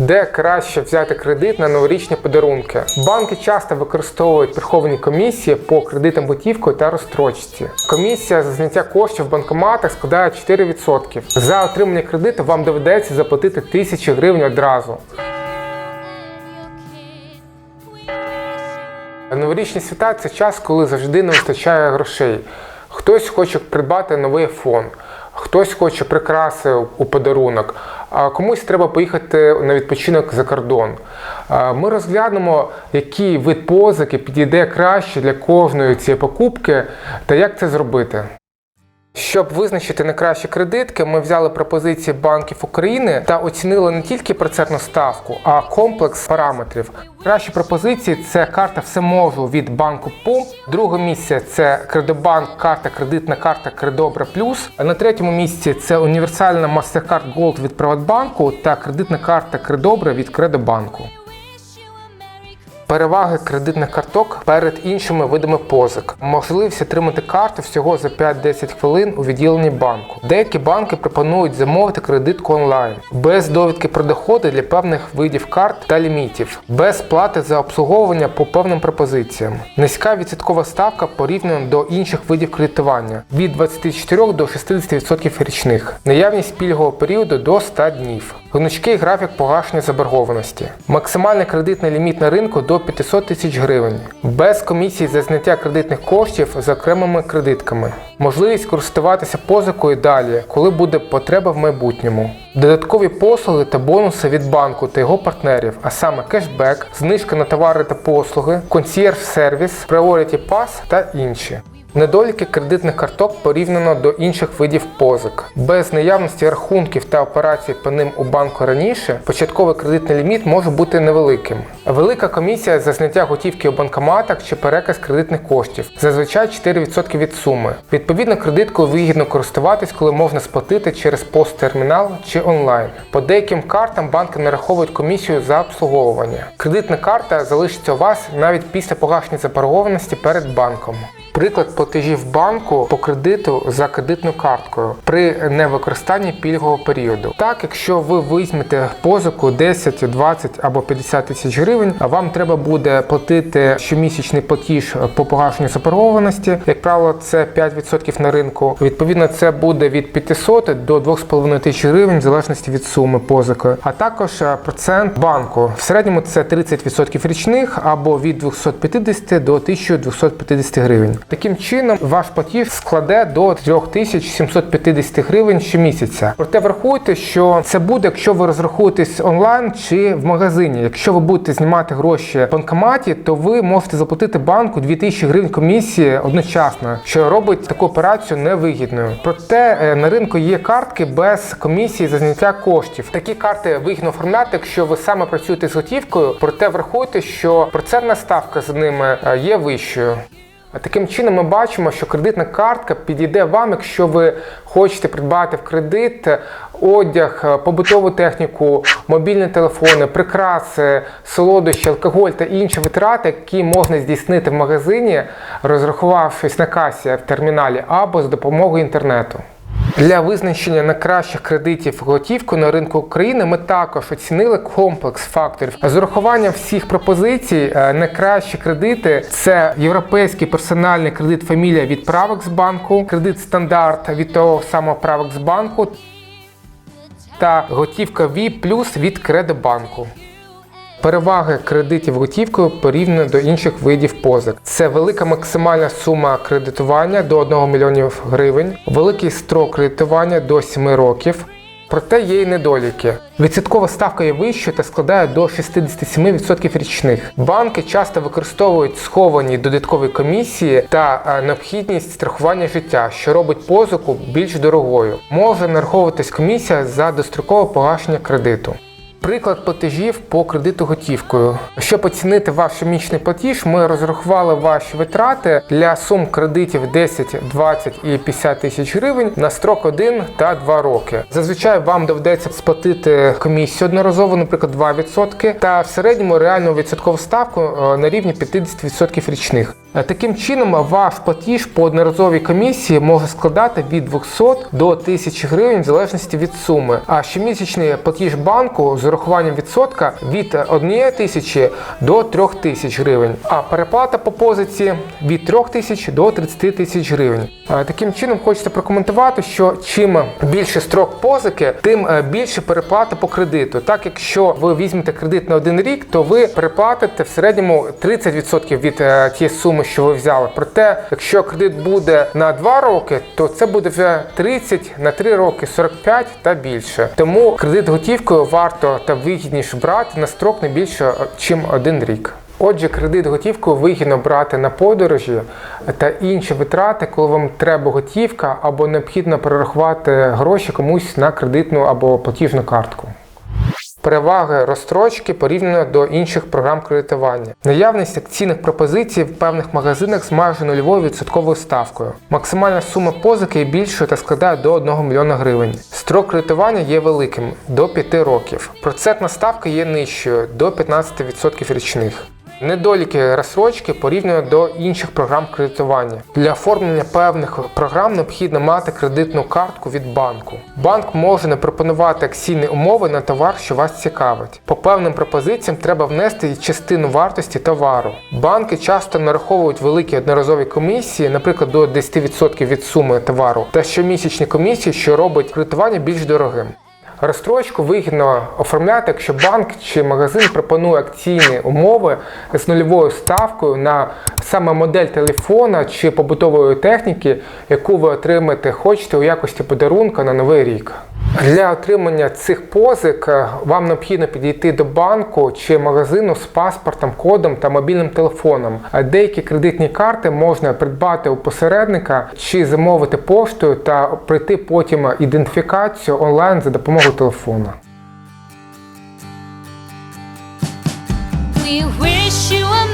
Де краще взяти кредит на новорічні подарунки? Банки часто використовують приховані комісії по кредитам готівкою та розстрочці. Комісія за зняття коштів в банкоматах складає 4%. За отримання кредиту вам доведеться заплатити тисячі гривень одразу. Новорічні свята це час, коли завжди не вистачає грошей. Хтось хоче придбати новий фон, хтось хоче прикраси у подарунок, а комусь треба поїхати на відпочинок за кордон. Ми розглянемо, який вид позики підійде краще для кожної цієї покупки та як це зробити. Щоб визначити найкращі кредитки, ми взяли пропозиції банків України та оцінили не тільки процентну ставку, а комплекс параметрів. Кращі пропозиції це карта Всеможу від банку ПУМ. Друге місце це Кредобанк, карта кредитна карта Кредобра Плюс. На третьому місці це універсальна MasterCard Gold від Приватбанку та кредитна карта Кредобра від Кредобанку. Переваги кредитних карток перед іншими видами позик. Можливість отримати карту всього за 5-10 хвилин у відділенні банку. Деякі банки пропонують замовити кредитку онлайн, без довідки про доходи для певних видів карт та лімітів, без плати за обслуговування по певним пропозиціям. Низька відсоткова ставка порівняно до інших видів кредитування від 24 до 60% річних. Наявність пільгового періоду до 100 днів. Гнучкий графік погашення заборгованості. Максимальний кредитний ліміт на ринку до 500 тисяч гривень. Без комісії за зняття кредитних коштів з окремими кредитками. Можливість користуватися позикою далі, коли буде потреба в майбутньому. Додаткові послуги та бонуси від банку та його партнерів, а саме кешбек, знижка на товари та послуги, консьєрж-сервіс, Priority Pass та інші. Недоліки кредитних карток порівняно до інших видів позик. Без наявності рахунків та операцій по ним у банку раніше, початковий кредитний ліміт може бути невеликим. Велика комісія за зняття готівки у банкоматах чи переказ кредитних коштів, зазвичай 4% від суми. Відповідно, кредиткою вигідно користуватись, коли можна сплатити через посттермінал чи онлайн. По деяким картам банки нараховують комісію за обслуговування. Кредитна карта залишиться у вас навіть після погашення заборгованості перед банком. Приклад платежів банку по кредиту за кредитною карткою при невикористанні пільгового періоду. Так, якщо ви візьмете позику 10, 20 або 50 тисяч гривень, а вам треба буде платити щомісячний платіж по погашенню заборгованості. Як правило, це 5% на ринку. Відповідно, це буде від 500 до 2,5 тисяч гривень, в залежності від суми позики. А також е, процент банку. В середньому це 30% річних або від 250 до 1250 гривень. Таким чином, ваш платіж складе до 3750 гривень щомісяця. Проте врахуйте, що це буде, якщо ви розрахуєтесь онлайн чи в магазині. Якщо ви будете знімати гроші в банкоматі, то ви можете заплатити банку 2000 гривень комісії одночасно, що робить таку операцію невигідною. Проте е, на ринку є картки без комісії за зняття коштів. Такі карти вигідно оформляти, якщо ви саме працюєте з готівкою. Проте врахуйте, що процентна ставка з ними е, є вищою. Таким чином ми бачимо, що кредитна картка підійде вам, якщо ви хочете придбати в кредит одяг, побутову техніку, мобільні телефони, прикраси, солодощі, алкоголь та інші витрати, які можна здійснити в магазині, розрахувавшись на касі в терміналі або з допомогою інтернету. Для визначення найкращих кредитів готівкою на ринку України ми також оцінили комплекс факторів. З урахуванням всіх пропозицій, е, найкращі кредити це європейський персональний кредит фамілія від Правексбанку, кредит стандарт від того самого Правексбанку та готівка V від Кредобанку. Переваги кредитів готівкою порівняно до інших видів позик. Це велика максимальна сума кредитування до 1 мільйонів гривень, великий строк кредитування до 7 років. Проте є й недоліки. Відсоткова ставка є вищою та складає до 67% річних. Банки часто використовують сховані додаткові комісії та е, необхідність страхування життя, що робить позику більш дорогою. Може нараховуватись комісія за дострокове погашення кредиту. Приклад платежів по кредиту готівкою. Щоб оцінити ваш щомісячний платіж, ми розрахували ваші витрати для сум кредитів 10, 20 і 50 тисяч гривень на строк 1 та 2 роки. Зазвичай вам доведеться сплатити комісію одноразово, наприклад, 2%, та в середньому реальну відсоткову ставку е, на рівні 50% річних. Е, Таким чином, ваш платіж по одноразовій комісії може складати від 200 до 1000 гривень в залежності від суми. А щомісячний платіж банку з урахуванням відсотка від 1 тисячі до 3000 гривень. А переплата по позиці від 3000 до 30 тисяч гривень. Е, Таким чином, хочеться прокоментувати, що чим більше строк позики, тим е, більше переплата по кредиту. Так, якщо ви візьмете кредит на один рік, то ви переплатите в середньому 30% від е, тієї суми, що ви взяли. Проте, якщо кредит буде на 2 роки, то це буде вже 30 на 3 роки, 45 та більше. Тому кредит готівкою варто та вигідніше брати на строк не більше, ніж один рік. Отже, кредит готівкою вигідно брати на подорожі та інші витрати, коли вам треба готівка або необхідно перерахувати гроші комусь на кредитну або платіжну картку. Переваги розстрочки порівняно до інших програм кредитування. Наявність акційних пропозицій в певних магазинах з майже нульовою відсотковою ставкою. Максимальна сума позики є більшою та складає до 1 мільйона гривень. Строк кредитування є великим до 5 років. Процентна ставка є нижчою до 15% річних. Недоліки розсрочки порівняно до інших програм кредитування. Для оформлення певних програм необхідно мати кредитну картку від банку. Банк може не пропонувати акційні умови на товар, що вас цікавить. По певним пропозиціям треба внести частину вартості товару. Банки часто нараховують великі одноразові комісії, наприклад, до 10% від суми товару, та щомісячні комісії, що робить кредитування більш дорогим. Розстрочку вигідно оформляти, якщо банк чи магазин пропонує акційні умови з нульовою ставкою на саме модель телефона чи побутової техніки, яку ви отримаєте хочете у якості подарунка на новий рік. Для отримання цих позик е, вам необхідно підійти до банку чи магазину з паспортом, кодом та мобільним телефоном. А Деякі кредитні карти можна придбати у посередника чи замовити поштою та пройти потім ідентифікацію онлайн за допомогою телефона. We wish you a